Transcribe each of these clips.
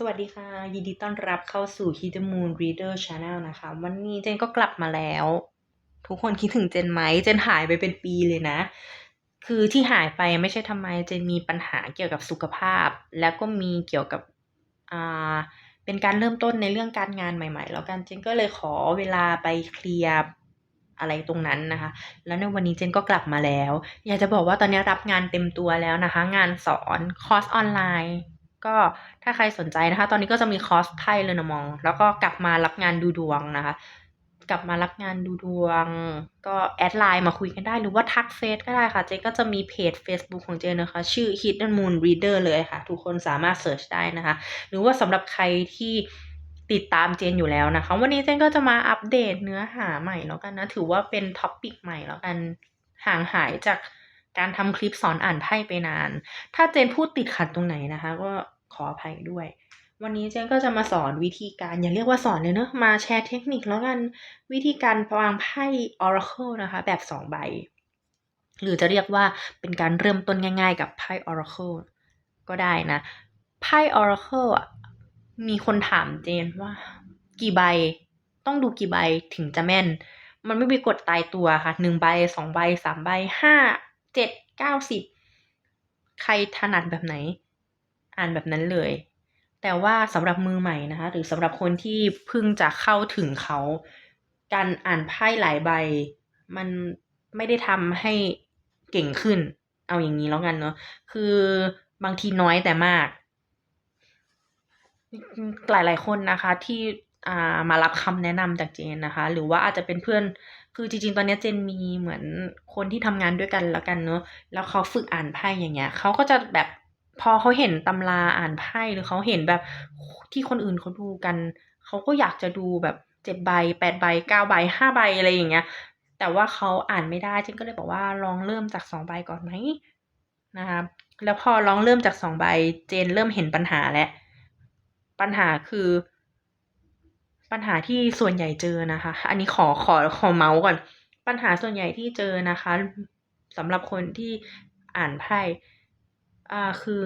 สวัสดีค่ะ ยินดีต้อนรับเข้าสู่ Hidden Moon Reader Channel นะคะ วันนี้เจนก็กลับมาแล้ว ทุกคนคิดถึงเจนไหมเจนหายไปเป็นปีเลยนะ คือที่หายไปไม่ใช่ทำไมเจนมีปัญหาเกี่ยวกับสุขภาพ แล้วก็มีเกี่ยวกับอ่าเป็นการเริ่มต้นในเรื่องการงานใหม่ ๆ แล้วกันเจนก็เลยขอเวลาไปเคลียร์อะไรตรงนั้นนะคะ แล้วในวันนี้เจนก็กลับมาแล้ว อยากจะบอกว่าตอนนี้รับงานเต็มตัวแล้วนะคะ งานสอนคอร์สออนไลน์ ก็ถ้าใครสนใจนะคะ ตอนนี้ก็จะมีคอร์สไพ่เลยนมอง แล้วก็กลับมารับงานดูดวงนะคะ กลับมารับงานดูดวง ก็แอดไลน์มาคุยกันได้ หรือว่าทักเฟซก็ได้ค่ะ เจนก็จะมีเพจ Facebook ของเจนนะคะ ชื่อ Hidden Moon Reader เลยค่ะ ทุกคนสามารถเสิร์ชได้นะคะ หรือว่าสำหรับใครที่ติดตามเจนอยู่แล้วนะคะ วันนี้เจนก็จะมาอัปเดตเนื้อหาใหม่แล้วกันนะ ถือว่าเป็นท็อปปิกใหม่แล้วกันห่างหายจาก การทำคลิปสอนอ่านไพ่ไปนาน ถ้าเจนพูดติดขัดตรงไหนนะคะ ก็ขออภัยด้วย วันนี้เจนก็จะมาสอนวิธีการอย่าเรียกว่าสอนเลยเนอะมาแชร์เทคนิคแล้วกันวิธีการวางไพ่ Oracle นะคะ แบบสองใบ หรือจะเรียกว่าเป็นการเริ่มต้นง่าย ๆ กับไพ่ Oracle ก็ได้นะไพ่ Oracle อะมีคนถามเจนว่ากี่ใบต้องดูกี่ใบถึงจะแม่น มันไม่มีกฎตายตัวค่ะหนึ่งใบสองใบสามใบห้า เจ็ดเก้าสิบใครถนัดแบบไหน อ่านแบบนั้นเลย แต่ว่าสำหรับมือใหม่นะคะ หรือสำหรับคนที่เพิ่งจะเข้าถึงเขา การอ่านไพ่หลายใบ มันไม่ได้ทำให้เก่งขึ้น เอาอย่างนี้แล้วกันเนาะคือบางทีน้อยแต่มาก หลายๆคนนะคะที่อ่ามารับคำแนะนำจากเจนนะคะ หรือว่าอาจจะเป็นเพื่อน คือจริงๆ ตอนนี้เจนมีเหมือนคนที่ทำงานด้วยกันแล้วกันเนอะแล้วเขาฝึกอ่านไพ่อย่างเงี้ยเขาก็จะแบบพอเขาเห็นตำราอ่านไพ่หรือเขาเห็นแบบที่คนอื่นเขาดูกัน เขาก็อยากจะดูแบบเจ็ดใบแปดใบเก้าใบห้าใบอะไรอย่างเงี้ย แต่ว่าเขาอ่านไม่ได้เจนก็เลยบอกว่าลองเริ่มจากสองใบก่อนไหมนะคะแล้วพอลองเริ่มจากสองใบเจนเริ่มเห็นปัญหาแล้วปัญหาคือ ปัญหาที่ส่วนใหญ่เจอนะคะ อันนี้ขอขอขอเมาส์ก่อน ปัญหาส่วนใหญ่ที่เจอนะคะสำหรับคนที่อ่านไพ่อ่าคือ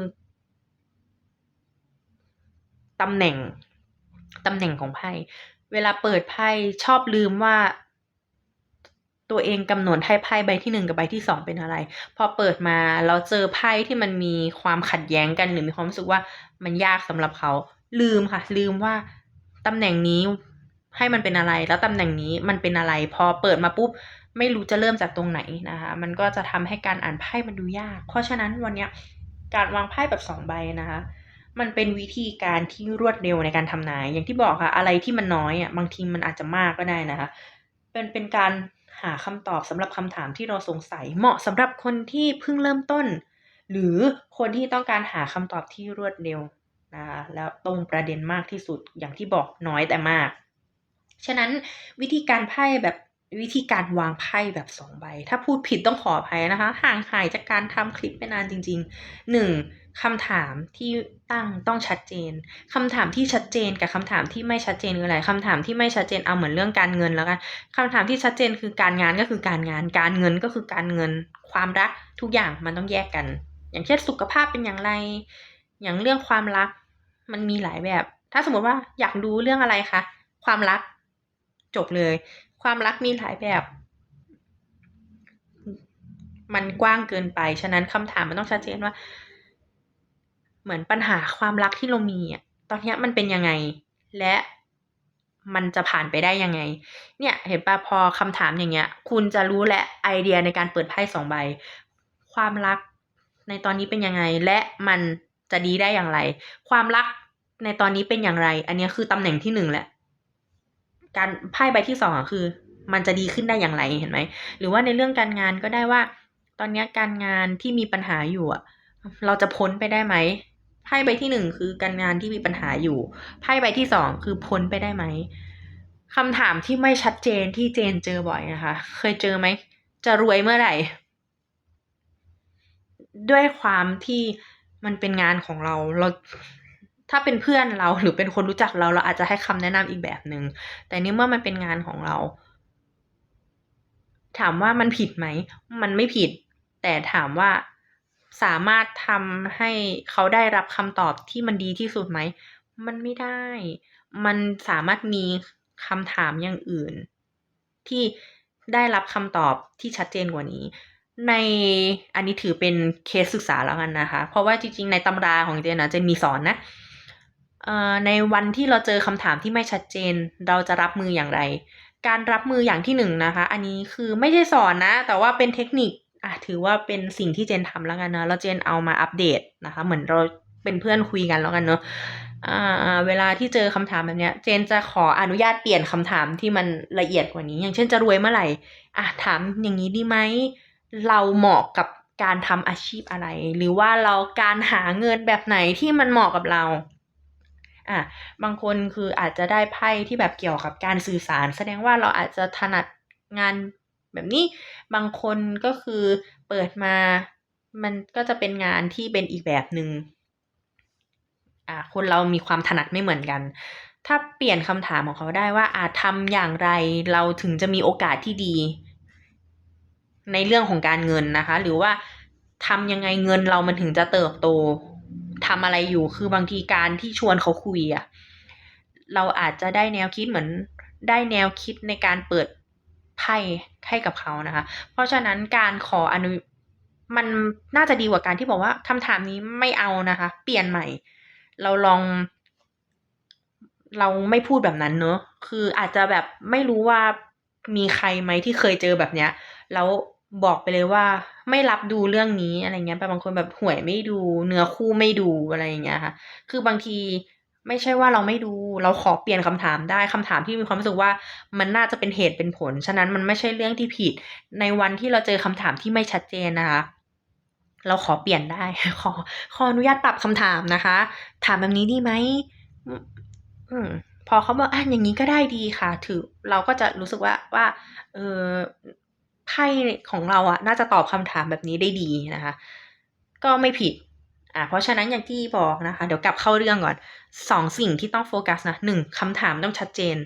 ตำแหน่งตำแหน่งของไพ่เวลาเปิดไพ่ชอบลืมว่า ตัวเองกำหนดให้ไพ่ใบที่หนึ่งกับใบที่สองเป็นอะไร พอเปิดมาเราเจอไพ่ที่มันมีความขัดแย้งกันหรือมีความรู้สึกว่ามันยากสำหรับเขา ลืมค่ะ ลืมว่า ตำแหน่งนี้ให้มันเป็นอะไร แล้วตำแหน่งนี้มันเป็นอะไร พอเปิดมาปุ๊บไม่รู้จะเริ่มจากตรงไหนนะคะ มันก็จะทำให้การอ่านไพ่มันดูยาก เพราะฉะนั้นวันนี้การวางไพ่แบบสองใบนะคะ มันเป็นวิธีการที่รวดเร็วในการทำนาย อย่างที่บอกค่ะ อะไรที่มันน้อยอะ บางทีมันอาจจะมากก็ได้นะคะ เป็นเป็นการหาคำตอบสำหรับคำถามที่เราสงสัย เหมาะสำหรับคนที่เพิ่งเริ่มต้น หรือคนที่ต้องการหาคำตอบที่รวดเร็ว นะคะแล้วตรงประเด็นมากที่สุดอย่างที่บอกน้อยแต่มาก ฉะนั้นวิธีการไพ่แบบวิธีการวางไพ่แบบสองใบ ถ้าพูดผิดต้องขออภัยนะคะ ห่างหายจากการทำคลิปไปนานจริงๆหนึ่งคำถามที่ตั้งต้องชัดเจนคำถามที่ชัดเจนกับคำถามที่ไม่ชัดเจนคืออะไรคำถามที่ไม่ชัดเจนเอาเหมือนเรื่องการเงินแล้วกันคำถามที่ชัดเจนคือการงานก็คือการงาน การเงินก็คือการเงิน ความรักทุกอย่างมันต้องแยกกัน อย่างเช่นสุขภาพเป็นอย่างไร อย่างเรื่องความรัก มันมีหลายแบบ ถ้าสมมติว่าอยากรู้เรื่องอะไรคะ ความรักจบเลย ความรักมีหลายแบบ มันกว้างเกินไป ฉะนั้นคำถามมันต้องชัดเจนว่า เหมือนปัญหาความรักที่เรามีอะ ตอนนี้มันเป็นยังไง และมันจะผ่านไปได้ยังไง เนี่ยเห็นปะพอคำถามอย่างเงี้ย คุณจะรู้และไอเดียในการเปิดไพ่สองใบ ความรักในตอนนี้เป็นยังไง และมันจะดีได้อย่างไร ความรัก ในตอนนี้เป็นอย่างไร อันนี้คือตำแหน่งที่หนึ่งแหละ การไพ่ใบที่สองคือ มันจะดีขึ้นได้อย่างไรเห็นไหม หรือว่าในเรื่องการงานก็ได้ว่า ตอนนี้การงานที่มีปัญหาอยู่อะเราจะพ้นไปได้ไหมไพ่ใบที่หนึ่งคือการงานที่มีปัญหาอยู่ไพ่ใบที่สองคือพ้นไปได้ไหมคำถามที่ไม่ชัดเจนที่เจนเจอบ่อยนะคะ เคยเจอไหม จะรวยเมื่อไหร่ ด้วยความที่มันเป็นงานของเรา เรา ถ้าเป็นเพื่อนเราหรือเป็นคนรู้จักเราเราอาจจะให้คำแนะนำอีกแบบหนึง่งแต่นี่เมื่อมันเป็นงานของเรา ถามว่ามันผิดไหมมันไม่ผิด แต่ถามว่าสามารถทำให้เขาได้รับคำตอบที่มันดีที่สุดไหมมันไม่ได้ มันสามารถมีคำถามอย่างอื่น ที่ได้รับคำตอบที่ชัดเจนกว่านี้ ในอันนี้ถือเป็นเคสศึกษาแล้วกันนะคะ เพราะว่าจริงๆ ในตำราของเจนนะเจนมีสอนนะ ในวันที่เราเจอคำถามที่ไม่ชัดเจน เราจะรับมืออย่างไร การรับมืออย่างที่หนึ่งนะคะ อันนี้คือไม่ได้สอนนะ แต่ว่าเป็นเทคนิคอะถือว่าเป็นสิ่งที่เจนทำแล้วกันเนะแล้วเจนเอามาอัปเดตนะคะ เหมือนเราเป็นเพื่อนคุยกันแล้วกันเนาะเวลาที่เจอคำถามแบบเนี้ย เจนจะขออนุญาตเปลี่ยนคำถามที่มันละเอียดกว่านี้ อย่างเช่นจะรวยเมื่อไหร่อะถามอย่างนี้ดีไหมเราเหมาะกับการทำอาชีพอะไร หรือว่าเราการหาเงินแบบไหนที่มันเหมาะกับเรา อะบางคนคืออาจจะได้ไพ่ที่แบบเกี่ยวกับการสื่อสาร แสดงว่าเราอาจจะถนัดงานแบบนี้ บางคนก็คือเปิดมา มันก็จะเป็นงานที่เป็นอีกแบบหนึง่งคนเรามีความถนัดไม่เหมือนกัน ถ้าเปลี่ยนคำถามของเขาได้ว่าอาจทำอย่างไรเราถึงจะมีโอกาสที่ดี ในเรื่องของการเงินนะคะ หรือว่าทำยังไงเงินเรามันถึงจะเติบโต ทำอะไรอยู่คือบางทีการที่ชวนเขาคุยอะเราอาจจะได้แนวคิดเหมือนได้แนวคิดในการเปิดไพ่ให้กับเขานะคะ เพราะฉะนั้นการขออนุมันน่าจะดีกว่าการที่บอกว่าคำถามนี้ไม่เอานะคะ เปลี่ยนใหม่ เราลอง เราไม่พูดแบบนั้นเนอะคืออาจจะแบบไม่รู้ว่ามีใครไหมที่เคยเจอแบบเนี้ย แล้วบอกไปเลยว่า ไม่รับดูเรื่องนี้อะไรเงี้ยแต่บางคนแบบหวยไม่ดู เนื้อคู่ไม่ดูอะไรอย่างเงี้ยค่ะ คือบางทีไม่ใช่ว่าเราไม่ดู เราขอเปลี่ยนคำถามได้คำถามที่มีความรู้สึกว่ามันน่าจะเป็นเหตุเป็นผล ฉะนั้นมันไม่ใช่เรื่องที่ผิด ในวันที่เราเจอคำถามที่ไม่ชัดเจนนะคะ เราขอเปลี่ยนได้ ขอขออนุญาตปรับคำถามนะคะ ถามแบบนี้ดีไหมอืมพอเขาบอกอะอย่างนี้ก็ได้ดีค่ะ ถือเราก็จะรู้สึกว่าว่า เออ ไพ่ของเราอะน่าจะตอบคำถามแบบนี้ได้ดีนะคะ ก็ไม่ผิดอ่าเพราะฉะนั้นอย่างที่บอกนะคะ เดี๋ยวกลับเข้าเรื่องก่อนสองสิ่งที่ต้องโฟกัสนะหนึ่งคำถามต้องชัดเจน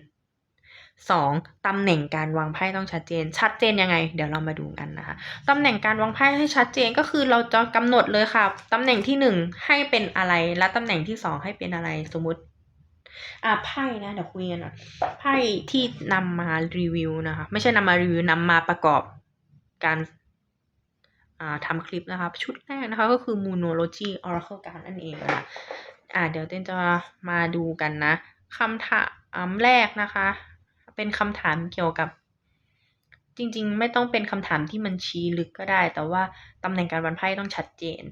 สองตำแหน่งการวางไพ่ต้องชัดเจน ชัดเจนยังไง เดี๋ยวเรามาดูกันนะคะตำแหน่งการวางไพ่ให้ชัดเจนก็คือเราจะกำหนดเลยค่ะตำแหน่งที่หนึ่งให้เป็นอะไรและตำแหน่งที่สองให้เป็นอะไรสมมติ อ่าไพ่นะเดี๋ยวคุยกันหน่อยไพ่ที่นำมารีวิวนะคะ ไม่ใช่นำมารีวิวนำมาประกอบการอ่าทำคลิปนะคะชุดแรกนะคะ ก็คือ Moonology Oracle การนั่นเองนะะอ่าเดี๋ยวเต้นจะมาดูกันนะคำถามแรกนะคะ เป็นคำถามเกี่ยวกับ จริง ๆ ไม่ต้องเป็นคำถามที่มันชี้ลึกก็ได้ แต่ว่าตำแหน่งการวันไพ่ต้องชัดเจน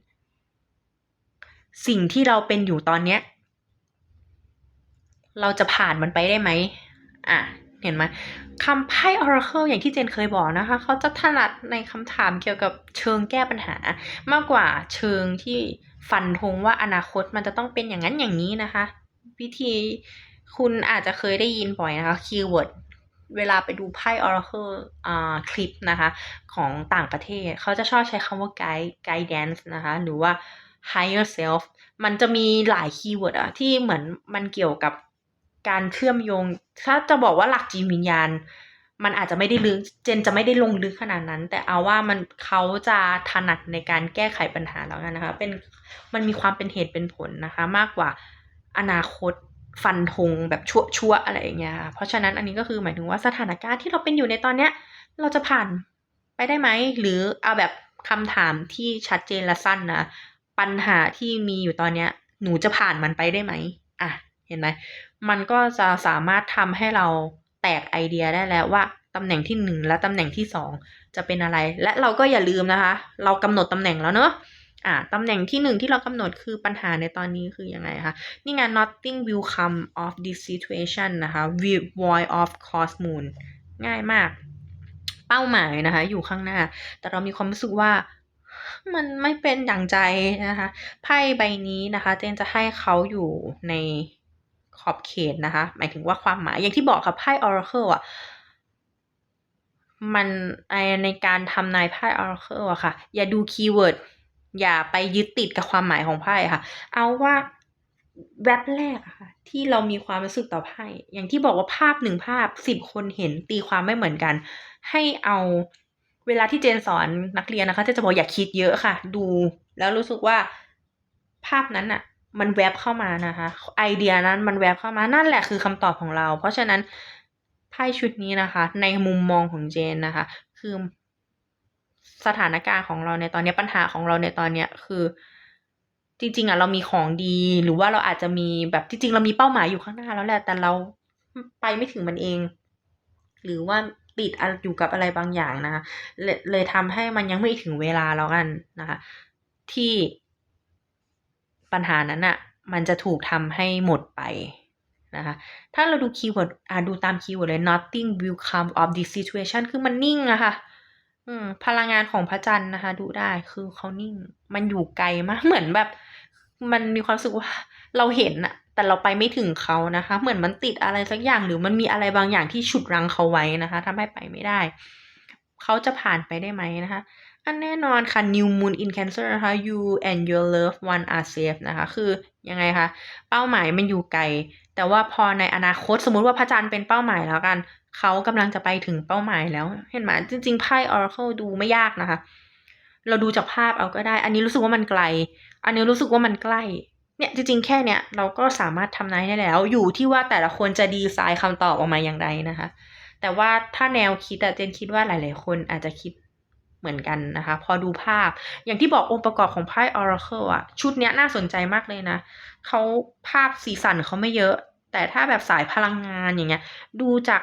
สิ่งที่เราเป็นอยู่ตอนเนี้ย เราจะผ่านมันไปได้ไหมอะเห็นไหมคำไพ่ Oracle อย่างที่เจนเคยบอกนะคะ เขาจะถนัดในคำถามเกี่ยวกับเชิงแก้ปัญหา มากกว่าเชิงที่ฟันธงว่าอนาคตมันจะต้องเป็นอย่างนั้นอย่างนี้นะคะ วิธีคุณอาจจะเคยได้ยินบ่อยนะคะคีย์เวิร์ดเวลาไปดูไพ่ Oracle อ่าคลิปนะคะ ของต่างประเทศ เขาจะชอบใช้คำว่า guide guidance นะคะ หรือว่า higher self มันจะมีหลายคีย์เวิร์ดอะที่เหมือนมันเกี่ยวกับ การเชื่อมโยง ถ้าจะบอกว่าหลักจิตวิญญาณ มันอาจจะไม่ได้ลึกเจนจะไม่ได้ลงลึกขนาดนั้น แต่เอาว่ามันเขาจะถนัดในการแก้ไขปัญหาแล้วกันนะคะ เป็นมันมีความเป็นเหตุเป็นผลนะคะ มากกว่าอนาคตฟันธงแบบชั่วชั่วอะไรอย่างเงี้ยเพราะฉะนั้นอันนี้ก็คือหมายถึงว่าสถานการณ์ที่เราเป็นอยู่ในตอนเนี้ย เราจะผ่านไปได้ไหมหรือเอาแบบคำถามที่ชัดเจนและสั้นนะปัญหาที่มีอยู่ตอนเนี้ย หนูจะผ่านมันไปได้ไหมอะ เห็นไหมมันก็จะสามารถทำให้เราแตกไอเดียได้แล้วว่าตำแหน่งที่หนึ่งและตำแหน่งที่สองจะเป็นอะไร และเราก็อย่าลืมนะคะ เรากำหนดตำแหน่งแล้วเนอะอ่าตำแหน่งที่หนึ่งที่เรากำหนดคือปัญหาในตอนนี้คือยังไงคะ นี่ไง nothing will come of this situation นะคะ void of cause moon ง่ายมาก เป้าหมายนะคะ อยู่ข้างหน้า แต่เรามีความรู้สึกว่ามันไม่เป็นอย่างใจนะคะ ไพ่ใบนี้นะคะ เจนจะให้เขาอยู่ใน ขอบเขตนะคะ หมายถึงว่าความหมายอย่างที่บอกค่ะไพ่ Oracle อะมันในการทำนายไพ่ Oracle อะค่ะ อย่าดูคีย์เวิร์ดอย่าไปยึดติดกับความหมายของไพ่ค่ะ เอาว่าแว็บแรกอะค่ะ ที่เรามีความรู้สึกต่อไพ่อย่างที่บอกว่าภาพหนึ่งภาพสิบคนเห็นตีความไม่เหมือนกัน ให้เอาเวลาที่เจนสอนนักเรียนนะคะจะจะบอกอย่าคิดเยอะค่ะ ดูแล้วรู้สึกว่าภาพนั้นอะ มันแวบเข้ามานะคะ ไอเดียนั้นมันแวบเข้ามานั่นแหละคือคำตอบของเรา เพราะฉะนั้นไพ่ชุดนี้นะคะ ในมุมมองของเจนนะคะ คือสถานการณ์ของเราในตอนนี้ปัญหาของเราในตอนเนี้ยคือ จริง ๆอะเรามีของดี หรือว่าเราอาจจะมีแบบจริง ๆ เรามีเป้าหมายอยู่ข้างหน้าแล้วแหละ แต่เราไปไม่ถึงมันเอง หรือว่าติดอยู่กับอะไรบางอย่างนะคะเลยเลยทำให้มันยังไม่ถึงเวลาแล้วกันนะคะ ที่ ปัญหานั้นอะมันจะถูกทำให้หมดไปนะคะถ้าเราดูคีย์เวิร์ดอ่าดูตามคีย์เวิร์ดเลย nothing will come of this situation คือมันนิ่งอะค่ะพลังงานของพระจันทร์นะคะ ดูได้คือเขานิ่ง มันอยู่ไกลมากเหมือนแบบ มันมีความรู้สึกว่าเราเห็นอะแต่เราไปไม่ถึงเขานะคะ เหมือนมันติดอะไรสักอย่างหรือมันมีอะไรบางอย่างที่ฉุดรั้งเขาไว้นะคะทำให้ไปไม่ได้ เขาจะผ่านไปได้ไหมนะคะ อันแน่นอนค่ะ New Moon in Cancer นะคะ You and your loved one are safe นะคะ คือยังไงคะเป้าหมายมันอยู่ไกล แต่ว่าพอในอนาคตสมมุติว่าพระจันทร์เป็นเป้าหมายแล้วกันเขากำลังจะไปถึงเป้าหมายแล้ว เห็นไหมจริงๆไพ่ Oracle ดูไม่ยากนะคะ เราดูจากภาพเอาก็ได้ อันนี้รู้สึกว่ามันไกล อันนี้รู้สึกว่ามันใกล้เนี่ยจริงๆแค่เนี้ยเราก็สามารถทำนายได้แล้ว อยู่ที่ว่าแต่ละคนจะดีไซน์คำตอบออกมาอย่างไรนะคะ แต่ว่าถ้าแนวคิดอะเจนคิดว่าหลาย ๆ คนอาจจะคิด เหมือนกันนะคะ พอดูภาพ อย่างที่บอกองค์ประกอบของไพ่ Oracle อะชุดเนี้ยน่าสนใจมากเลยนะเขาภาพสีสันเขาไม่เยอะ แต่ถ้าแบบสายพลังงานอย่างเงี้ย ดูจาก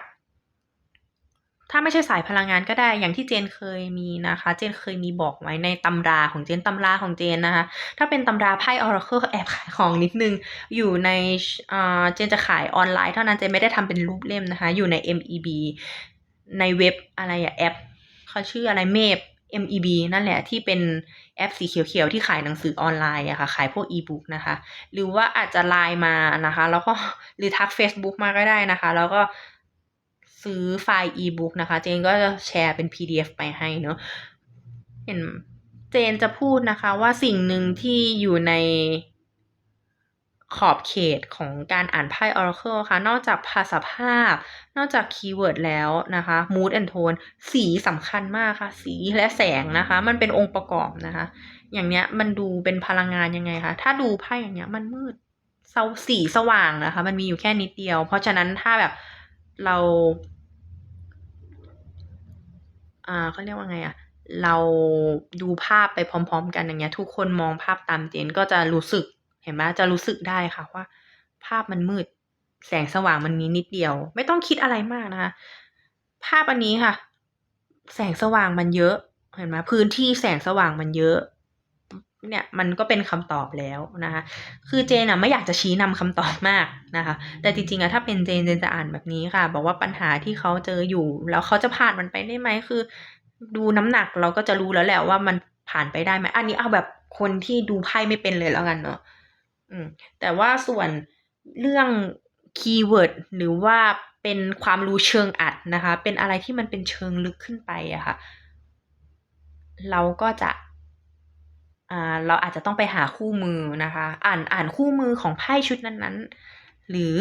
ถ้าไม่ใช่สายพลังงานก็ได้ อย่างที่เจนเคยมีนะคะ เจนเคยมีบอกไว้ในตำราของเจนตำราของเจนนะคะ ถ้าเป็นตำราไพ่ Oracle แอบขายของนิดนึง อยู่ในเจนจะขายออนไลน์เท่านั้น เจนไม่ได้ทำเป็นรูปเล่มนะคะ อยู่ใน MEB ในเว็บอะไรอะแอปเขาชื่ออะไรเมพ MEB นั่นแหละที่เป็นแอปสีเขียวๆที่ขายหนังสือออนไลน์อะค่ะ ขายพวกอีบุ๊กนะคะ หรือว่าอาจจะไลน์มานะคะ แล้วก็หรือทัก Facebook มาก็ได้นะคะ แล้วก็ซื้อไฟล์อีบุ๊กนะคะ เจนก็จะแชร์เป็น PDF ไปให้เนาะเห็นเจนจะพูดนะคะว่าสิ่งหนึ่งที่อยู่ใน ขอบเขตของการอ่านไพ่ Oracle ค่ะ นอกจากภาษาภาพ นอกจากคีย์เวิร์ดแล้วนะคะ mood and tone สีสำคัญมากค่ะ สีและแสงนะคะ มันเป็นองค์ประกอบนะคะ อย่างเนี้ยมันดูเป็นพลังงานยังไงคะ ถ้าดูไพ่อย่างเนี้ยมันมืดเศร้าสีสว่างนะคะ มันมีอยู่แค่นิดเดียว เพราะฉะนั้นถ้าแบบเรา อ่าเขาเรียกว่าไงอะเราดูภาพไปพร้อม ๆ กันอย่างเงี้ย ทุกคนมองภาพตามเจนก็จะรู้สึก เห็นไหมจะรู้สึกได้ค่ะว่า ภาพมันมืด แสงสว่างมันมีนิดเดียว ไม่ต้องคิดอะไรมากนะคะ ภาพอันนี้ค่ะ แสงสว่างมันเยอะ เห็นไหมพื้นที่แสงสว่างมันเยอะ เนี่ยมันก็เป็นคำตอบแล้วนะคะ คือเจนอะไม่อยากจะชี้นำคำตอบมากนะคะ แต่จริงๆอะถ้าเป็นเจนเจนจะอ่านแบบนี้ค่ะ บอกว่าปัญหาที่เขาเจออยู่ แล้วเขาจะผ่านมันไปได้ไหมคือ ดูน้ำหนักเราก็จะรู้แล้วแหละว่ามันผ่านไปได้ไหมอันนี้เอาแบบคนที่ดูไพ่ไม่เป็นเลยแล้วกันเนาะ อืมแต่ว่าส่วนเรื่องคีย์เวิร์ดหรือว่าเป็นความรู้เชิงอัดนะคะ เป็นอะไรที่มันเป็นเชิงลึกขึ้นไปอะค่ะ เราก็จะอ่าเราอาจจะต้องไปหาคู่มือนะคะ อ่านอ่านคู่มือของไพ่ชุดนั้นๆ หรือ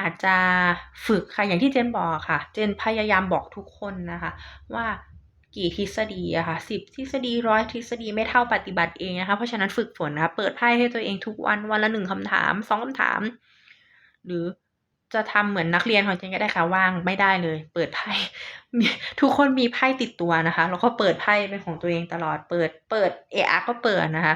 อาจจะฝึกค่ะอย่างที่เจนบอกค่ะ เจนพยายามบอกทุกคนนะคะ ว่า กี่ทฤษฎีอะค่ะสิบทฤษฎีร้อยทฤษฎีไม่เท่าปฏิบัติเองนะคะเพราะฉะนั้นฝึกฝนนะคะเปิดไพ่ให้ตัวเองทุกวันวันละหนึ่งคำถามสองคำถาม หรือจะทำเหมือนนักเรียนของเจนก็ได้ค่ะว่างไม่ได้เลย เปิดไพ่ทุกคนมีไพ่ติดตัวนะคะ แล้วก็เปิดไพ่เป็นของตัวเองตลอดเปิด เปิดเออาก็เปิดนะคะ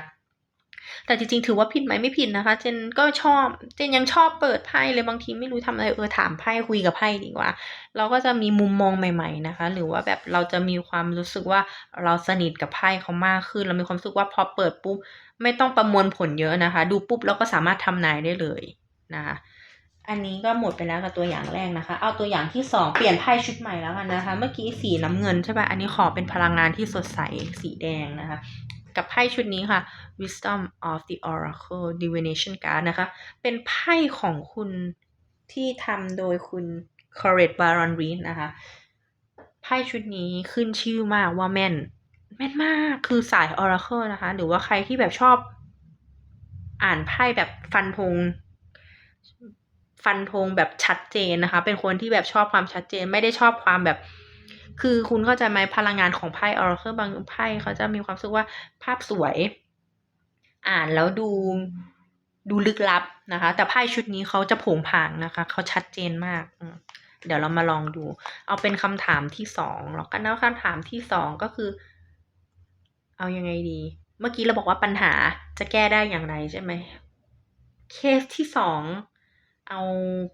แต่จริงๆ ถือว่าผิดไหมไม่ผิดนะคะ เจนก็ชอบ เจนยังชอบเปิดไพ่เลยบางทีไม่รู้ทำอะไรเออถามไพ่คุยกับไพ่ดีกว่า เราก็จะมีมุมมองใหม่ๆนะคะ หรือว่าแบบเราจะมีความรู้สึกว่าเราสนิทกับไพ่เขามากขึ้น เรามีความรู้สึกว่าพอเปิดปุ๊บไม่ต้องประมวลผลเยอะนะคะ ดูปุ๊บเราก็สามารถทำนายได้เลยนะคะอันนี้ก็หมดไปแล้วกับตัวอย่างแรกนะคะ เอาตัวอย่างที่สองเปลี่ยนไพ่ชุดใหม่แล้วกันนะคะ เมื่อกี้สีน้ำเงินใช่ป่ะ อันนี้ขอเป็นพลังงานที่สดใสสีแดงนะคะ กับไพ่ชุดนี้ค่ะ Wisdom of the Oracle Divination Card นะคะ เป็นไพ่ของคุณที่ทำโดยคุณ c o r r e t Baron Reed นะคะ ไพ่ชุดนี้ขึ้นชื่อมากว่าแม่น แม่นมาก คือสาย Oracle นะคะ หรือว่าใครที่แบบชอบ อ่านไพ่แบบฟันธงฟันธงแบบชัดเจนนะคะ เป็นคนที่แบบชอบความชัดเจน ไม่ได้ชอบความแบบ คือคุณเข้าใจไหมพลังงานของไพ่ Oracle บางไพ่เขาจะมีความรู้สึกว่าภาพสวย อ่านแล้วดูดูลึกลับนะคะ แต่ไพ่ชุดนี้เขาจะผงผางนะคะ เขาชัดเจนมาก เดี๋ยวเรามาลองดู เอาเป็นคำถามที่สองแล้วกันนะคำถามที่สองก็คือ เอายังไงดี เมื่อกี้เราบอกว่าปัญหาจะแก้ได้อย่างไรใช่ไหมเคสที่สอง เอา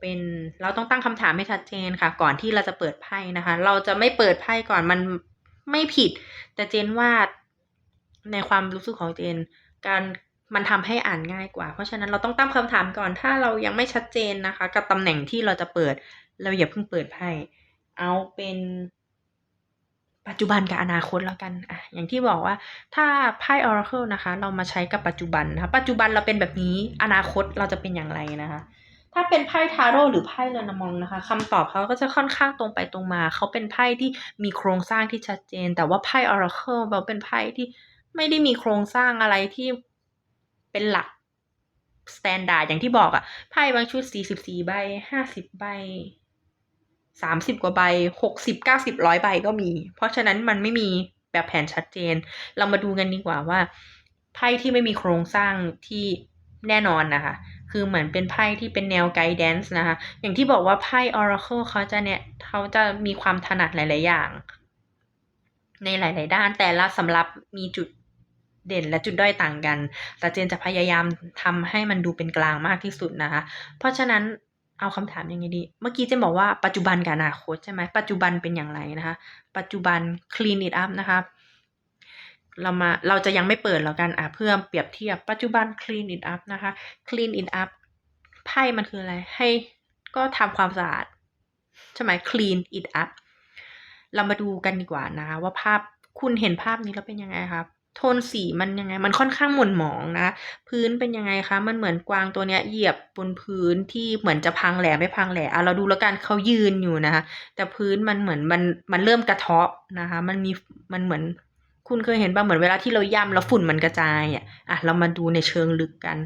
เป็นเราต้องตั้งคำถามให้ชัดเจนค่ะ ก่อนที่เราจะเปิดไพ่นะคะ เราจะไม่เปิดไพ่ก่อนมันไม่ผิด แต่เจนว่าในความรู้สึกของเจน การมันทำให้อ่านง่ายกว่า เพราะฉะนั้นเราต้องตั้งคำถามก่อน ถ้าเรายังไม่ชัดเจนนะคะ กับตำแหน่งที่เราจะเปิด เราอย่าเพิ่งเปิดไพ่ เอาเป็น ปัจจุบันกับอนาคตแล้วกันอะอย่างที่บอกว่า ถ้าไพ่ Oracle นะคะ เรามาใช้กับปัจจุบันนะคะ ปัจจุบันเราเป็นแบบนี้ อนาคตเราจะเป็นอย่างไรนะคะ ถ้าเป็นไพ่ทาโร่หรือไพ่เรนามองนะคะคำตอบเขาก็จะค่อนข้างตรงไปตรงมา เขาเป็นไพ่ที่มีโครงสร้างที่ชัดเจน แต่ว่าไพ่ Oracle เราเป็นไพ่ที่ไม่ได้มีโครงสร้างอะไรที่เป็นหลักสแตนดาร์ดอย่างที่บอกอะไพ่บางชุด 44 ใบ 50 ใบ 30 กว่าใบ 60 90 100 ใบก็มี เพราะฉะนั้นมันไม่มีแบบแผนชัดเจน เรามาดูกันดีกว่าว่า ไพ่ที่ไม่มีโครงสร้างที่แน่นอนนะคะ คือเหมือนเป็นไพ่ที่เป็นแนวไกด์แดนซ์นะคะ อย่างที่บอกว่าไพ่ Oracle เขาจะเนี่ยเขาจะมีความถนัดหลาย ๆ อย่าง ในหลาย ๆ ด้านแต่ละสำหรับมีจุดเด่นและจุดด้อยต่างกัน แต่เจนจะพยายามทำให้มันดูเป็นกลางมากที่สุดนะคะ เพราะฉะนั้นเอาคำถามยังไงดี เมื่อกี้เจนบอกว่าปัจจุบันกับอนาคตใช่ไหมปัจจุบันเป็นอย่างไรนะคะ ปัจจุบัน clean it up นะคะ เรามาเราจะยังไม่เปิดแล้วกันอะเพื่อเปรียบเทียบปัจจุบัน clean it up นะคะ clean it up ไพ่มันคืออะไรให้ก็ทำความสะอาดใช่ไหม clean it up เรามาดูกันดีกว่านะคะว่าภาพคุณเห็นภาพนี้แล้วเป็นยังไงครับโทนสีมันยังไง มันค่อนข้างหม่นหมองนะ พื้นเป็นยังไงคะ มันเหมือนกวางตัวเนี้ยเหยียบบนพื้นที่เหมือนจะพังแหล่ไม่พังแหล่อะเราดูแล้วกันเขายืนอยู่นะคะ แต่พื้นมันเหมือนมันมันเริ่มกระเทาะนะคะ มันมีมันเหมือน คุณเคยเห็นป่ะเหมือนเวลาที่เราย่ำแล้วฝุ่นมันกระจายอะอะเรามาดูในเชิงลึกกัน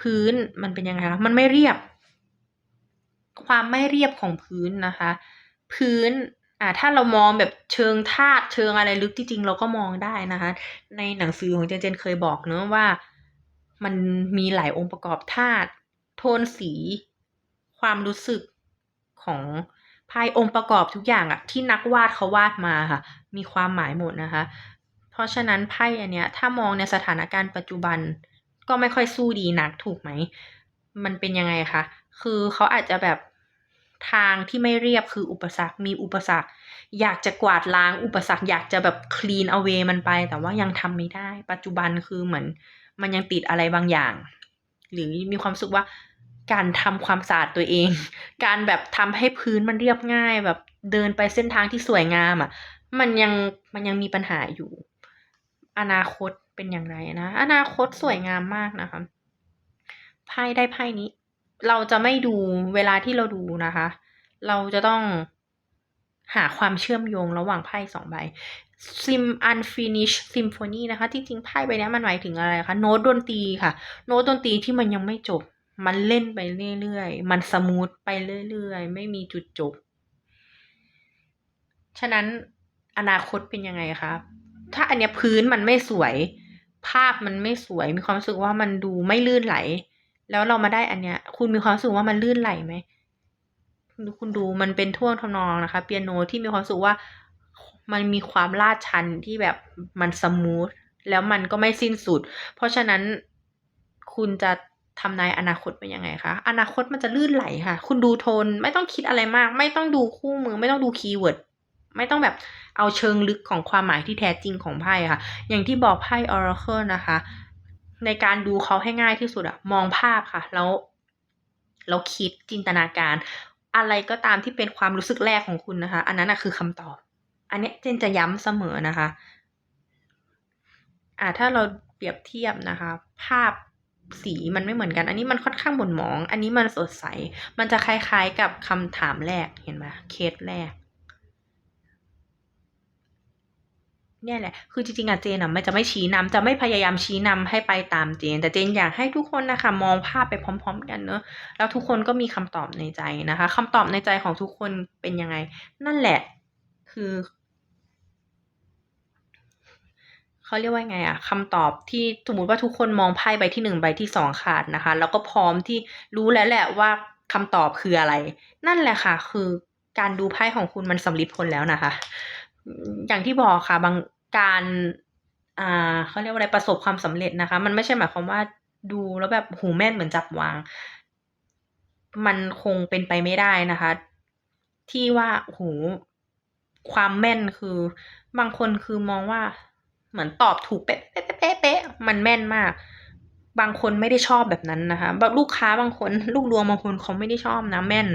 พื้นมันเป็นยังไงคะมันไม่เรียบ ความไม่เรียบของพื้นนะคะ พื้นอ่าถ้าเรามองแบบเชิงธาตุเชิงอะไรลึกที่จริงเราก็มองได้นะคะ ในหนังสือของเจนเจนเคยบอกเนอะว่ามันมีหลายองค์ประกอบธาตุโทนสี ความรู้สึกของ ไพ่องค์ประกอบทุกอย่างอะที่นักวาดเขาวาดมาค่ะ มีความหมายหมดนะคะ เพราะฉะนั้นไพ่อันเนี้ย ถ้ามองในสถานการณ์ปัจจุบัน ก็ไม่ค่อยสู้ดีนักถูกไหม มันเป็นยังไงคะคือเขาอาจจะแบบทางที่ไม่เรียบคืออุปสรรคมีอุปสรรค อยากจะกวาดล้างอุปสรรค อยากจะแบบ clean away มันไป แต่ว่ายังทำไม่ได้ ปัจจุบันคือเหมือน มันยังติดอะไรบางอย่าง หรือมีความสึกว่า การทำความสะอาดตัวเอง การแบบทำให้พื้นมันเรียบง่าย แบบเดินไปเส้นทางที่สวยงามอะ่ะ มันยังมันยังมีปัญหาอยู่ อนาคตเป็นอย่างไรนะ อนาคตสวยงามมากนะคะไพ่ได้ไพ่นี้ เราจะไม่ดูเวลาที่เราดูนะคะ เราจะต้องหาความเชื่อมโยงระหว่างไพ่สองใบ sim unfinished symphony นะคะ จริงๆไพ่ใบนี้มันหมายถึงอะไรคะ โน้ตดนตรีค่ะ โน้ตดนตรีที่มันยังไม่จบ มันเล่นไปเรื่อยๆ มันสมูทไปเรื่อยๆ ไม่มีจุดจบ ฉะนั้นอนาคตเป็นยังไงคะ ถ้าอันเนี้ยพื้นมันไม่สวย ภาพมันไม่สวย มีความรู้สึกว่ามันดูไม่ลื่นไหล แล้วเรามาได้อันเนี้ย คุณมีความรู้สึกว่ามันลื่นไหลไหม คุณดูมันเป็นท่วงทำนองนะคะ เปียโนที่มีความรู้สึกว่ามันมีความลาดชันที่แบบมันสมูทแล้วมันก็ไม่สิ้นสุด เพราะฉะนั้นคุณจะ ทำนายอนาคตเป็นยังไงคะอนาคตมันจะลื่นไหลค่ะ คุณดูโทนไม่ต้องคิดอะไรมาก ไม่ต้องดูคู่มือ ไม่ต้องดูคีย์เวิร์ดไม่ต้องแบบเอาเชิงลึกของความหมายที่แท้จริงของไพ่ค่ะ อย่างที่บอกไพ่ Oracle นะคะ ในการดูเขาให้ง่ายที่สุดอะมองภาพค่ะ แล้วแล้วคิดจินตนาการ อะไรก็ตามที่เป็นความรู้สึกแรกของคุณนะคะ อันนั้นคือคำตอบ อันนี้เจนจะย้ำเสมอนะคะ อ่าถ้าเราเปรียบเทียบนะคะ ภาพ สีมันไม่เหมือนกัน อันนี้มันค่อนข้างหม่นหมอง อันนี้มันสดใส มันจะคล้ายๆกับคำถามแรกเห็นไหมเคสแรกเนี่ยแหละ คือจริงๆอะเจนอะไม่จะไม่ชี้นำจะไม่พยายามชี้นำให้ไปตามเจน แต่เจนอยากให้ทุกคนนะคะ มองภาพไปพร้อม ๆ กันเนอะแล้วทุกคนก็มีคำตอบในใจนะคะคำตอบในใจของทุกคนเป็นยังไง นั่นแหละ คือ เขาเรียกว่าไงอะคำตอบที่สมมติว่าทุกคนมองไพ่ใบที่หนึ่งใบที่สองขาดนะคะ แล้วก็พร้อมที่รู้แล้วแหละว่าคำตอบคืออะไร นั่นแหละค่ะ คือการดูไพ่ของคุณมันสำลิดผลแล้วนะคะ อย่างที่บอกค่ะบางการอ่าเขาเรียกว่าอะไรประสบความสำเร็จนะคะ มันไม่ใช่หมายความว่าดูแล้วแบบหูแม่นเหมือนจับวาง มันคงเป็นไปไม่ได้นะคะ ที่ว่าโหความแม่นคือบางคนคือมองว่า เหมือนตอบถูกเป๊ะเป๊ะเป๊ะเป๊ะมันแม่นมาก บางคนไม่ได้ชอบแบบนั้นนะคะแบบลูกค้าบางคน ลูกดวงบางคนเขาไม่ได้ชอบนะแม่น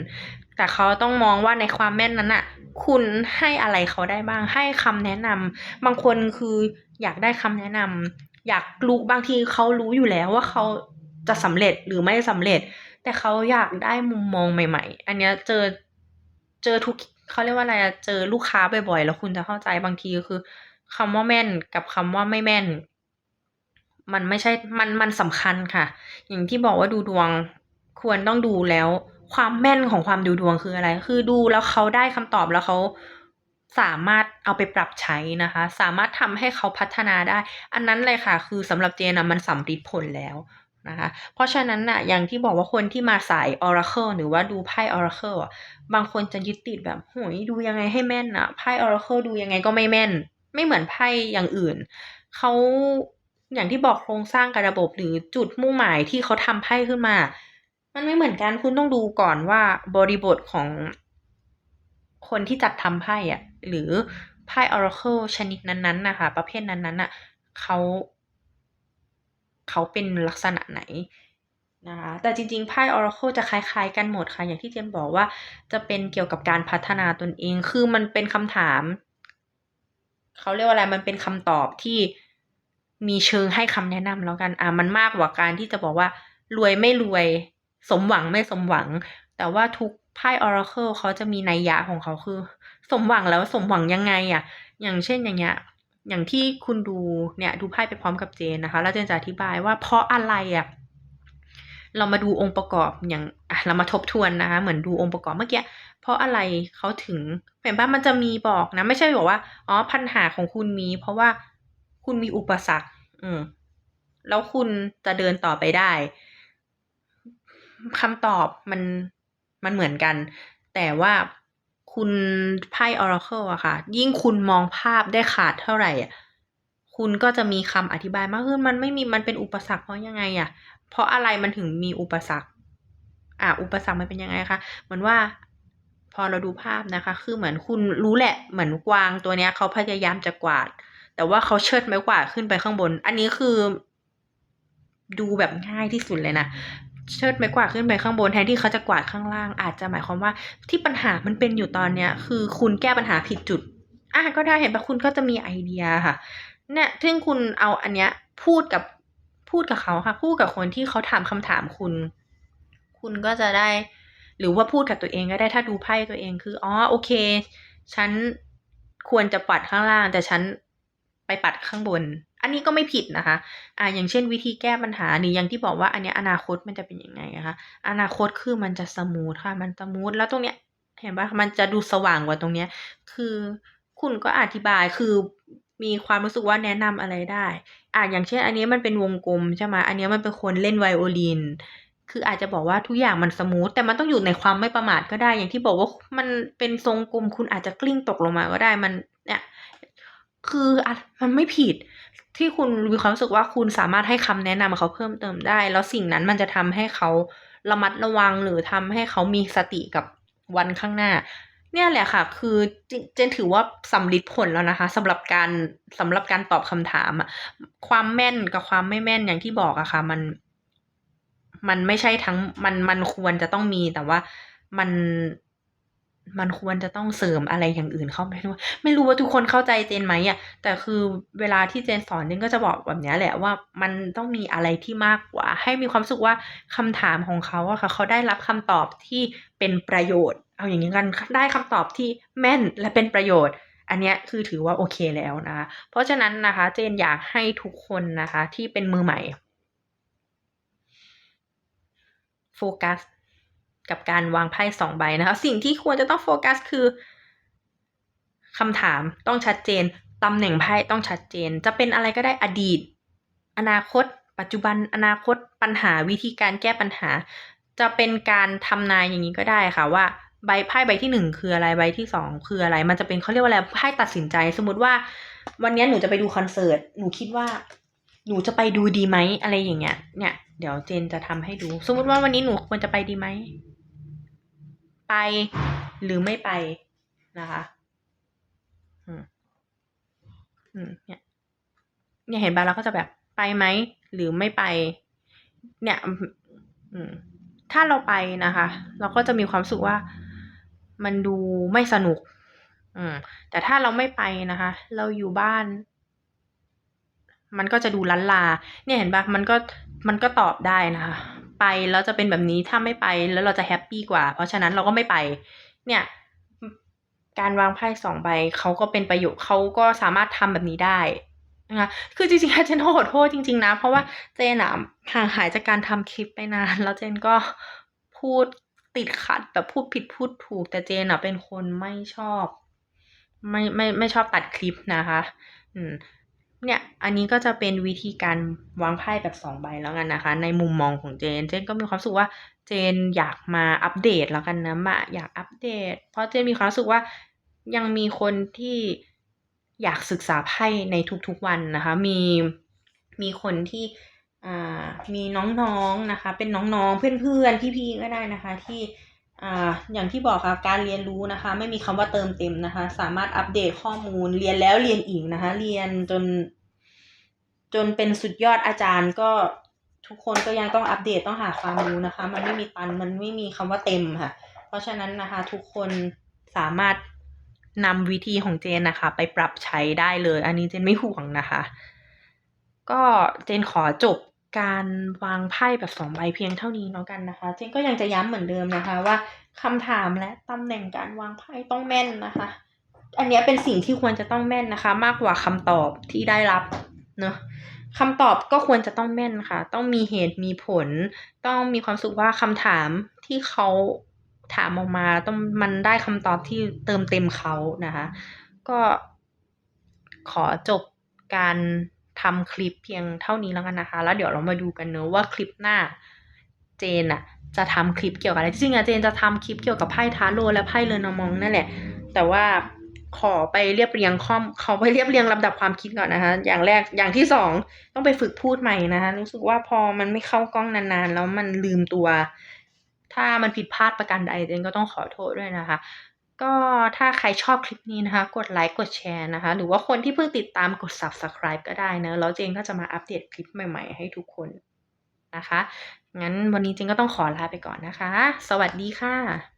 แต่เขาต้องมองว่าในความแม่นนั้นอะคุณให้อะไรเขาได้บ้าง ให้คำแนะนำบางคนคืออยากได้คำแนะนำอยากรู้บางทีเขารู้อยู่แล้วว่าเขาจะสำเร็จหรือไม่สำเร็จ แต่เขาอยากได้มุมมองใหม่ ๆ อันเนี้ยเจอเจอทุกเขาเรียกว่าอะไรอะเจอลูกค้าบ่อยๆ แล้วคุณจะเข้าใจบางทีคือ คำว่าแม่นกับคำว่าไม่แม่น มันไม่ใช่มันมันสำคัญค่ะ อย่างที่บอกว่าดูดวงควรต้องดูแล้ว ความแม่นของความดูดวงคืออะไร คือดูแล้วเขาได้คำตอบแล้วเขาสามารถเอาไปปรับใช้นะคะ สามารถทำให้เขาพัฒนาได้ อันนั้นเลยค่ะ คือสำหรับเจนนะมันสำลิดผลแล้วนะคะ เพราะฉะนั้นน่ะอย่างที่บอกว่าคนที่มาสาย Oracle หรือว่าดูไพ่ Oracle อะบางคนจะยึดติดแบบโหยดูยังไงให้แม่นอะไพ่ Oracle ดูยังไงก็ไม่แม่น ไม่เหมือนไพ่อย่างอื่น เขาอย่างที่บอกโครงสร้างกับระบบหรือจุดมุ่งหมายที่เขาทำไพ่ขึ้นมา มันไม่เหมือนกันคุณต้องดูก่อนว่าบริบทของคนที่จัดทำไพ่อะหรือไพ่ Oracle ชนิดนั้นๆนะคะ ประเภทนั้นๆน่ะเขาเขาเป็นลักษณะไหนนะคะแต่จริงๆไพ่ Oracle จะคล้ายๆกันหมดค่ะ อย่างที่เจมบอกว่าจะเป็นเกี่ยวกับการพัฒนาตนเอง คือมันเป็นคำถาม เขาเรียกว่าอะไรมันเป็นคำตอบที่มีเชิงให้คำแนะนำแล้วกันอะมันมากกว่าการที่จะบอกว่ารวยไม่รวยสมหวังไม่สมหวัง แต่ว่าทุกไพ่ Oracle เขาจะมีนัยยะของเขาคือ สมหวังแล้วสมหวังยังไงอะ อย่างเช่นอย่างเงี้ยอย่างที่คุณดูเนี่ยดูไพ่ไปพร้อมกับเจนนะคะ แล้วเจนจะอธิบายว่าเพราะอะไรอะ เรามาดูองค์ประกอบอย่างอะเรามาทบทวนนะคะเหมือนดูองค์ประกอบเมื่อกี้เพราะอะไรเขาถึงเห็นป่ะมันจะมีบอกนะ ไม่ใช่บอกว่าอ๋อปัญหาของคุณมี เพราะว่าคุณมีอุปสรรค อืม แล้วคุณจะเดินต่อไปได้คำตอบมันมันเหมือนกัน แต่ว่าคุณไพ่ Oracle อะค่ะ ยิ่งคุณมองภาพได้ขาดเท่าไหร่อะคุณก็จะมีคำอธิบายมากขึ้นมันไม่มีมันเป็นอุปสรรคเพราะยังไงอะ เพราะอะไรมันถึงมีอุปสรรค อะอุปสรรคมันเป็นยังไงคะเหมือนว่าพอเราดูภาพนะคะ คือเหมือนคุณรู้แหละ เหมือนกวางตัวเนี้ยเขาพยายามจะกวาด แต่ว่าเขาเชิดไม้กวาดขึ้นไปข้างบน อันนี้คือ ดูแบบง่ายที่สุดเลยนะเชิดไม้กวาดขึ้นไปข้างบนแทนที่เขาจะกวาดข้างล่าง อาจจะหมายความว่าที่ปัญหามันเป็นอยู่ตอนเนี้ย คือคุณแก้ปัญหาผิดจุด อะก็ได้เห็นปะคุณก็จะมีไอเดียค่ะ เนี่ยซึ่งคุณเอาอันเนี้ยพูดกับ พูดกับเขาค่ะ พูดกับคนที่เขาถามคำถามคุณ คุณก็จะได้ หรือว่าพูดกับตัวเองก็ได้ถ้าดูไพ่ตัวเองคืออ๋อโอเค ฉันควรจะปัดข้างล่าง แต่ฉันไปปัดข้างบน อันนี้ก็ไม่ผิดนะคะ อ่าอย่างเช่นวิธีแก้ปัญหาหรืออย่างที่บอกว่าอันนี้อนาคตมันจะเป็นยังไงนะคะ อนาคตคือมันจะสมูทค่ะ มันสมูทแล้วตรงเนี้ยเห็นปะมันจะดูสว่างกว่าตรงเนี้ย คือคุณก็อธิบายคือมีความรู้สึกว่าแนะนำอะไรได้ อ่าอย่างเช่น อันนี้มันเป็นวงกลมใช่ไหมอันนี้มันเป็นคนเล่นไวโอลิน คืออาจจะบอกว่าทุกอย่างมันสมูทแต่มันต้องอยู่ในความไม่ประมาทก็ได้ อย่างที่บอกว่ามันเป็นทรงกลมคุณอาจจะกลิ้งตกลงมาก็ได้มันเนี่ยคืออะมันไม่ผิดที่คุณมีความรู้สึกว่าคุณสามารถให้คำแนะนำเขาเพิ่มเติมได้ แล้วสิ่งนั้นมันจะทำให้เขาระมัดระวังหรือทำให้เขามีสติกับวันข้างหน้า เนี่ยแหละค่ะ คือเจนถือว่าสำลิดผลแล้วนะคะสำหรับการสำหรับการตอบคำถามอะความแม่นกับความไม่แม่นอย่างที่บอกอะค่ะ มัน มันไม่ใช่ทั้งมันมันควรจะต้องมีแต่ว่ามันมันควรจะต้องเสริมอะไรอย่างอื่นเข้าไปด้วยไม่รู้ว่าทุกคนเข้าใจเจนไหมอะแต่คือเวลาที่เจนสอนเจนก็จะบอกแบบนี้แหละว่ามันต้องมีอะไรที่มากกว่า ให้มีความสึกว่าคำถามของเขาอะค่ะ เขาได้รับคำตอบที่เป็นประโยชน์ เอาอย่างนี้กันได้คำตอบที่แม่นและเป็นประโยชน์ อันนี้คือถือว่าโอเคแล้วนะคะ เพราะฉะนั้นนะคะเจนอยากให้ทุกคนนะคะที่เป็นมือใหม่โฟกัสกับการวางไพ่สองใบนะคะ สิ่งที่ควรจะต้องโฟกัสคือคำถามต้องชัดเจนตำแหน่งไพ่ต้องชัดเจน จะเป็นอะไรก็ได้อดีต อนาคต ปัจจุบันอนาคตปัญหาวิธีการแก้ปัญหา จะเป็นการทำนายอย่างนี้ก็ได้ค่ะว่า ใบไพ่ใบที่หนึ่งคืออะไรใบที่สองคืออะไร มันจะเป็นเขาเรียกว่าอะไรไพ่ตัดสินใจ สมมติว่า วันนี้หนูจะไปดูคอนเสิร์ตหนูคิดว่า หนูจะไปดูดีไหมอะไรอย่างเงี้ย เนี่ย เดี๋ยวเจนจะทำให้ดู สมมติว่าวันนี้หนูควรจะไปดีไหมไปหรือไม่ไปนะคะอืมอืมเนี่ยเนี่ยเห็นบ้าเราก็จะแบบไปไหมหรือไม่ไป เนี่ย อืมถ้าเราไปนะคะ เราก็จะมีความสึกว่า มันดูไม่สนุก อืม แต่ถ้าเราไม่ไปนะคะ เราอยู่บ้าน มันก็จะดูล้านลา เนี่ยเห็นปะมันก็มันก็ตอบได้นะคะ ไปแล้วจะเป็นแบบนี้ถ้าไม่ไปแล้วเราจะแฮปปี้กว่า เพราะฉะนั้นเราก็ไม่ไป เนี่ย การวางไพ่สองใบเขาก็เป็นประโยชน์เขาก็สามารถทำแบบนี้ได้นะคะคือจริงๆเจนขอโทษจริง ๆ นะ เพราะว่าเจนห่างหายจากการทำคลิปไปนาน แล้วเจนก็พูด ติดขัดแบบพูดผิดพูดถูกแต่เจนอะเป็นคนไม่ชอบ ไม่ไม่ไม่ชอบตัดคลิปนะคะ อืมเนี่ย อันนี้ก็จะเป็นวิธีการวางไพ่แบบสองใบแล้วกันนะคะ ในมุมมองของเจน เจนก็มีความรู้สึกว่าเจนอยากมาอัปเดตแล้วกันนะมาอยากอัปเดต เพราะเจนมีความรู้สึกว่ายังมีคนที่อยากศึกษาไพ่ในทุกๆวันนะคะ มีมีคนที่ มีน้องๆนะคะ เป็นน้องๆ เพื่อนๆ พี่ๆ ก็ได้นะคะ ที่อ่าอย่างที่บอกค่ะการเรียนรู้นะคะ ไม่มีคำว่าเติมเต็มนะคะ สามารถอัปเดตข้อมูลเรียนแล้วเรียนอีกนะคะ เรียนจน จนเป็นสุดยอดอาจารย์ก็ทุกคนก็ยังต้องอัปเดตต้องหาความรู้นะคะ มันไม่มีตันมันไม่มีคำว่าเต็มค่ะ เพราะฉะนั้นนะคะ ทุกคนสามารถนำวิธีของเจนนะคะ ไปปรับใช้ได้เลย อันนี้เจนไม่ห่วงนะคะ ก็เจนขอจบ การวางไพ่แบบสองใบเพียงเท่านี้แล้วกันนะคะเจนก็ยังจะย้ำเหมือนเดิมนะคะว่าคำถามและตำแหน่งการวางไพ่ต้องแม่นนะคะ อันนี้เป็นสิ่งที่ควรจะต้องแม่นนะคะ มากกว่าคำตอบที่ได้รับเนอะคำตอบก็ควรจะต้องแม่นค่ะ ต้องมีเหตุมีผล ต้องมีความสุขว่าคำถามที่เขาถามออกมาต้องมันได้คำตอบที่เติมเต็มเขานะคะ ก็ขอจบการ ทำคลิปเพียงเท่านี้แล้วกันนะคะ แล้วเดี๋ยวเรามาดูกันเนอะว่าคลิปหน้าเจนอะจะทำคลิปเกี่ยวกับอะไรจริงๆอะเจนจะทำคลิปเกี่ยวกับไพ่ทาโร่และไพ่เรนามองนั่นแหละ แต่ว่าขอไปเรียบเรียงข้อมขอไปเรียบเรียงลำดับความคิดก่อนนะคะ อย่างแรกอย่างที่สองต้องไปฝึกพูดใหม่นะคะ รู้สึกว่าพอมันไม่เข้ากล้องนานๆ แล้วมันลืมตัว ถ้ามันผิดพลาดประการใดเจนก็ต้องขอโทษด้วยนะคะ ก็ถ้าใครชอบคลิปนี้นะคะ กดไลค์กดแชร์นะคะ หรือว่าคนที่เพิ่งติดตามกด subscribe ก็ได้นะ แล้วเจนก็จะมาอัปเดตคลิปใหม่ๆ ให้ทุกคนนะคะ งั้นวันนี้เจนก็ต้องขอลาไปก่อนนะคะ สวัสดีค่ะ